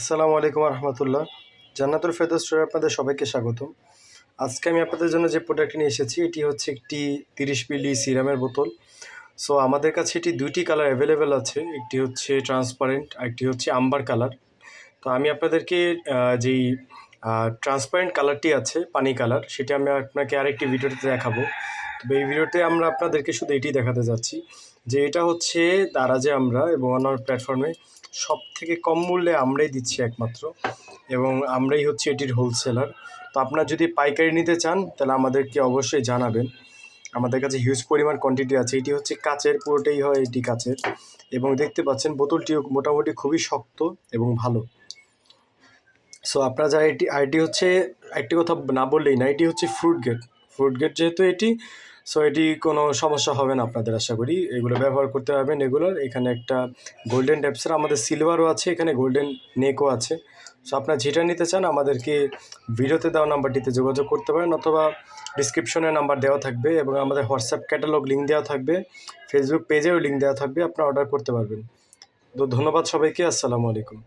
আসসালামু আলাইকুম রহমতুল্লাহ জান্নাতুল ফেরদৌস স্টোরে আপনাদের সবাইকে স্বাগতম। আজকে আমি আপনাদের জন্য যে প্রোডাক্টটি নিয়ে এসেছি, এটি হচ্ছে একটি তিরিশ মিলি সিরামের বোতল। সো আমাদের কাছে এটি দুইটি কালার অ্যাভেলেবেল আছে, একটি হচ্ছে ট্রান্সপারেন্ট আর একটি হচ্ছে আম্বার কালার তো আমি আপনাদেরকে যেই ট্রান্সপারেন্ট কালারটি আছে, পানি কালার সেটি আমি আপনাকে আরেকটি ভিডিওতে দেখাবো। এই ভিডিওতে আমরা আপনাদেরকে শুধু এটি দেখাতে যাচ্ছি যে এটা হচ্ছে দারাজে আমরা এবং অন্যান্য প্ল্যাটফর্মে সব থেকে কম মূল্যে আমরাই দিচ্ছি একমাত্র এবং আমরাই হচ্ছে এটির হোলসেলার তো আপনারা যদি পাইকারি নিতে চান, তাহলে আমাদেরকে অবশ্যই জানাবেন। আমাদের কাছে হিউজ পরিমাণ কোয়ান্টিটি আছে। এটি হচ্ছে কাচের, পুরোটাই হয় এটি কাচের এবং দেখতে পাচ্ছেন বোতলটিও মোটামুটি খুবই শক্ত এবং ভালো। সো আপনারা যারা এটি, আর এটি হচ্ছে, একটি কথা না বললেই না, এটি হচ্ছে ফ্রুট গেট ফ্রুট গেট যেহেতু এটি সো এটি কোনো সমস্যা হবে না আপনাদের আশা করি। এগুলো ব্যবহার করতে পারবেন এগুলোর। এখানে একটা গোল্ডেন ট্যাপসের আমাদের সিলভারও আছে, এখানে গোল্ডেন নেকও আছে। সো আপনারা যেটা নিতে চান আমাদেরকে ভিডিওতে দেওয়া নাম্বারটিতে যোগাযোগ করতে পারেন অথবা ডিসক্রিপশনে নাম্বার দেওয়া থাকবে এবং আমাদের হোয়াটসঅ্যাপ ক্যাটালগ লিঙ্ক দেওয়া থাকবে। ফেসবুক পেজেও লিঙ্ক দেওয়া থাকবে, আপনারা অর্ডার করতে পারবেন। তো ধন্যবাদ সবাইকে, আসসালামু আলাইকুম।